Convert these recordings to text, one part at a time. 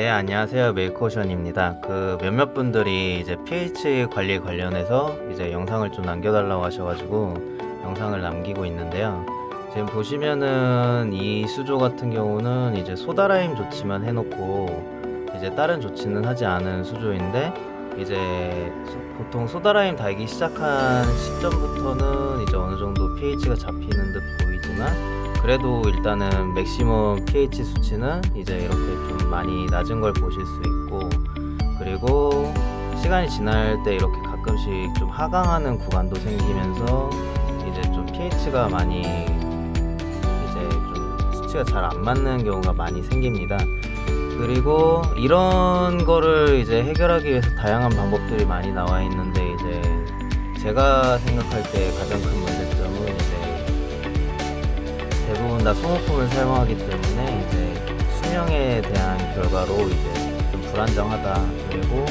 네, 안녕하세요. 메이크오션입니다. 그 몇몇 분들이 이제 pH 관리 관련해서 이제 영상을 좀 남겨달라고 하셔가지고 영상을 남기고 있는데요. 지금 보시면은 이 수조 같은 경우는 이제 소다라임 조치만 해놓고 이제 다른 조치는 하지 않은 수조인데 이제 소- 보통 소다라임 달기 시작한 시점부터는 이제 어느 정도 pH가 잡히는 듯 보이지만 그래도 일단은 맥시멈 pH 수치는 이제 이렇게 좀 많이 낮은 걸 보실 수 있고 그리고 시간이 지날 때 이렇게 가끔씩 좀 하강하는 구간도 생기면서 이제 좀 pH가 많이 이제 좀 수치가 잘 안 맞는 경우가 많이 생깁니다. 그리고 이런 거를 이제 해결하기 위해서 다양한 방법들이 많이 나와 있는데 이제 제가 생각할 때 가장 큰 문제점은 이제 대부분 다 소모품을 사용하기 때문에 이제 수명에 대한 결과로 이제 좀 불안정하다 그리고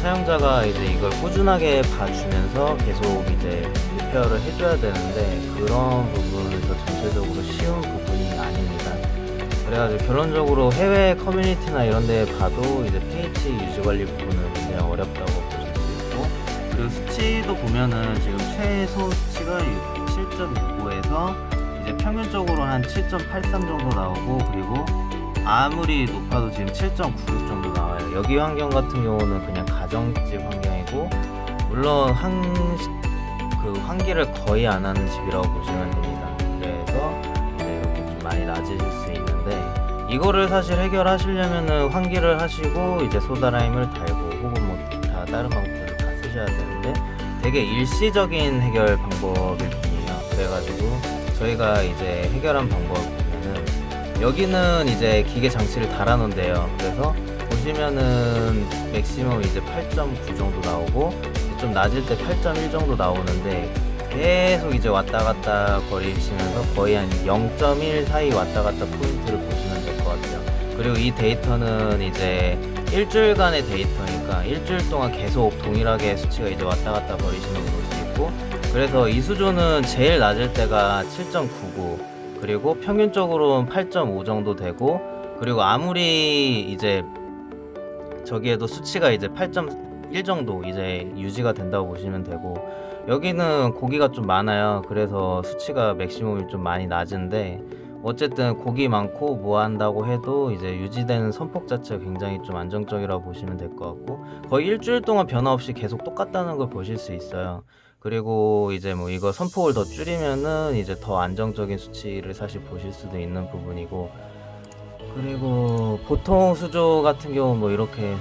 사용자가 이제 이걸 꾸준하게 봐주면서 계속 이제 리페어를 해줘야 되는데 그런 부분에서 전체적으로 쉬운 부분이 아닙니다. 그래가지고 결론적으로 해외 커뮤니티나 이런 데 봐도 이제 pH 유지 관리 부분은 굉장히 어렵다고 보실 수 있고 그리고 수치도 보면은 지금 최소 수치가 7.65에서 이제 평균적으로 한 7.83 정도 나오고 그리고 아무리 높아도 지금 7.96 정도 나와요. 여기 환경 같은 경우는 그냥 가정집 환경이고 물론 한, 그 환기를 거의 안 하는 집이라고 보시면 됩니다. 그래서 이렇게 좀 많이 낮으실 수 있는데 이거를 사실 해결하시려면은 환기를 하시고 이제 소다라임을 달고 혹은 뭐 기타 다른 방법들을 다 쓰셔야 되는데 되게 일시적인 해결 방법일 뿐이에요. 그래가지고 저희가 이제 해결한 방법 보면은 여기는 이제 기계 장치를 달아놓은데요. 그래서 보시면은 맥시멈 이제 8.9 정도 나오고 좀 낮을 때 8.1 정도 나오는데 계속 이제 왔다 갔다 거리시면서 거의 한 0.1 사이 왔다 갔다 포인트를 보시면 될 것 같아요. 그리고 이 데이터는 이제 일주일간의 데이터니까 일주일 동안 계속 동일하게 수치가 이제 왔다 갔다 거리시는 걸 볼 수 있고 그래서 이 수조는 제일 낮을 때가 7.99 그리고 평균적으로는 8.5 정도 되고 그리고 아무리 이제 저기에도 수치가 이제 8.1 정도 이제 유지가 된다고 보시면 되고 여기는 고기가 좀 많아요. 그래서 수치가 맥시멈이 좀 많이 낮은데 어쨌든 고기 많고 뭐 한다고 해도 이제 유지되는 선폭 자체가 굉장히 좀 안정적이라고 보시면 될 것 같고 거의 일주일 동안 변화 없이 계속 똑같다는 걸 보실 수 있어요. 그리고 이제 뭐 이거 선폭을 더 줄이면은 이제 더 안정적인 수치를 사실 보실 수도 있는 부분이고 그리고 보통 수조 같은 경우 뭐 이렇게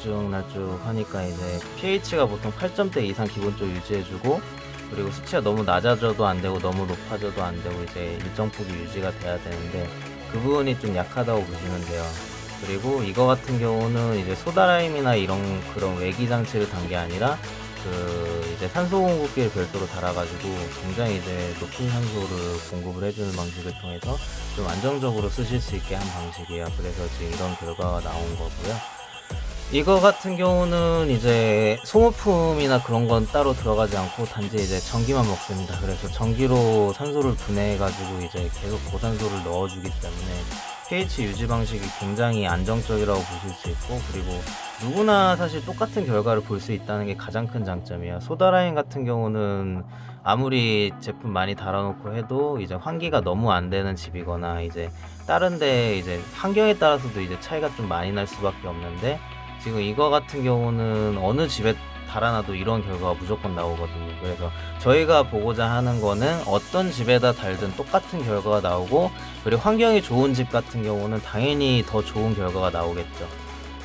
들쭉날쭉 하니까 이제 pH가 보통 8점대 이상 기본적으로 유지해주고 그리고 수치가 너무 낮아져도 안 되고 너무 높아져도 안 되고 이제 일정 폭이 유지가 돼야 되는데 그 부분이 좀 약하다고 보시면 돼요. 그리고 이거 같은 경우는 이제 소다라임이나 이런 그런 외기 장치를 단 게 아니라 그 이제 산소 공급기를 별도로 달아가지고 굉장히 이제 높은 산소를 공급을 해주는 방식을 통해서 좀 안정적으로 쓰실 수 있게 한 방식이에요. 그래서 지금 이런 결과가 나온 거고요. 이거 같은 경우는 이제 소모품이나 그런 건 따로 들어가지 않고 단지 이제 전기만 먹습니다. 그래서 전기로 산소를 분해해가지고 이제 계속 고산소를 넣어주기 때문에 pH 유지 방식이 굉장히 안정적이라고 보실 수 있고 그리고 누구나 사실 똑같은 결과를 볼 수 있다는 게 가장 큰 장점이에요. 소다라인 같은 경우는 아무리 제품 많이 달아놓고 해도 이제 환기가 너무 안 되는 집이거나 이제 다른데 이제 환경에 따라서도 이제 차이가 좀 많이 날 수밖에 없는데 지금 이거 같은 경우는 어느 집에 달아놔도 이런 결과가 무조건 나오거든요. 그래서 저희가 보고자 하는 거는 어떤 집에다 달든 똑같은 결과가 나오고 그리고 환경이 좋은 집 같은 경우는 당연히 더 좋은 결과가 나오겠죠.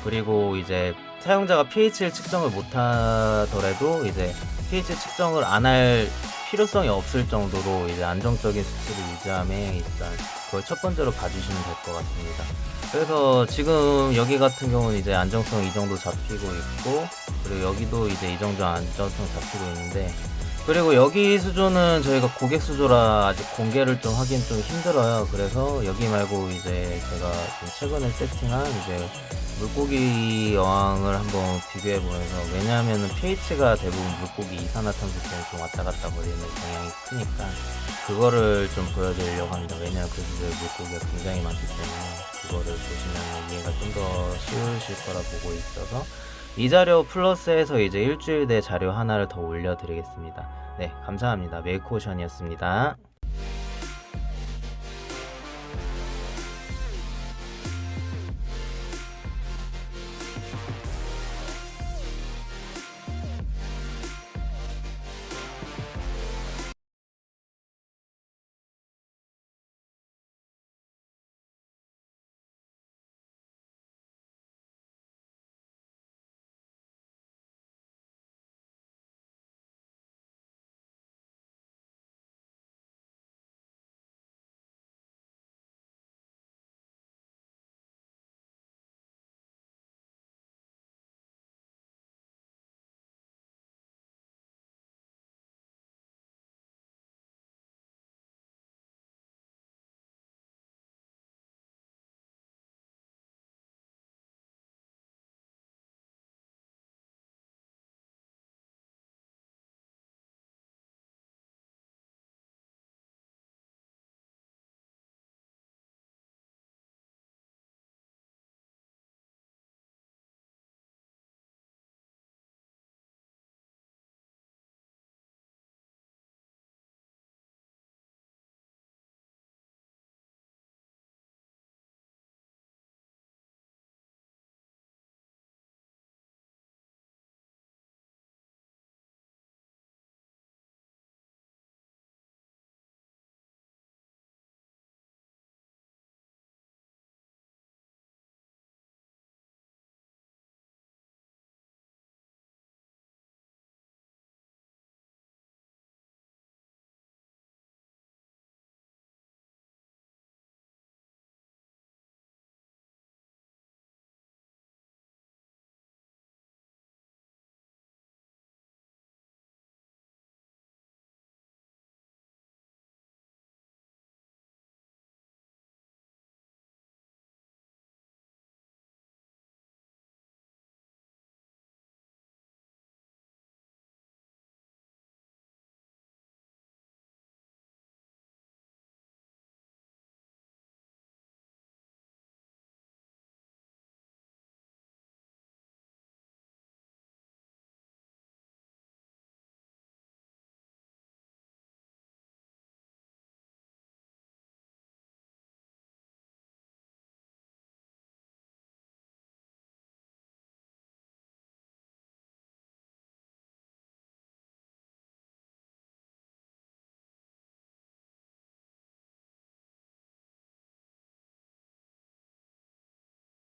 그리고 이제 사용자가 pH를 측정을 못 하더라도 이제 pH 측정을 안할 필요성이 없을 정도로 이제 안정적인 수치를 유지함에 일단 그걸 첫 번째로 봐주시면 될 것 같습니다. 그래서 지금 여기 같은 경우는 이제 안정성 이 정도 잡히고 있고 그리고 여기도 이제 이 정도 안정성 잡히고 있는데 그리고 여기 수조는 저희가 고객 수조라 아직 공개를 좀 하긴 좀 힘들어요. 그래서 여기 말고 이제 제가 좀 최근에 세팅한 이제 물고기 어항을 한번 비교해 보면서 왜냐하면은 pH가 대부분 물고기 이산화탄소 때문에 좀 왔다 갔다 거리는 경향이 크니까 그거를 좀 보여드리려고 합니다. 왜냐하면 그 수조에 물고기가 굉장히 많기 때문에 그거를 보시면 이해가 좀 더 쉬우실 거라 보고 있어서 이 자료 플러스해서 이제 일주일 내 자료 하나를 더 올려드리겠습니다. 네, 감사합니다. 메이크오션이었습니다.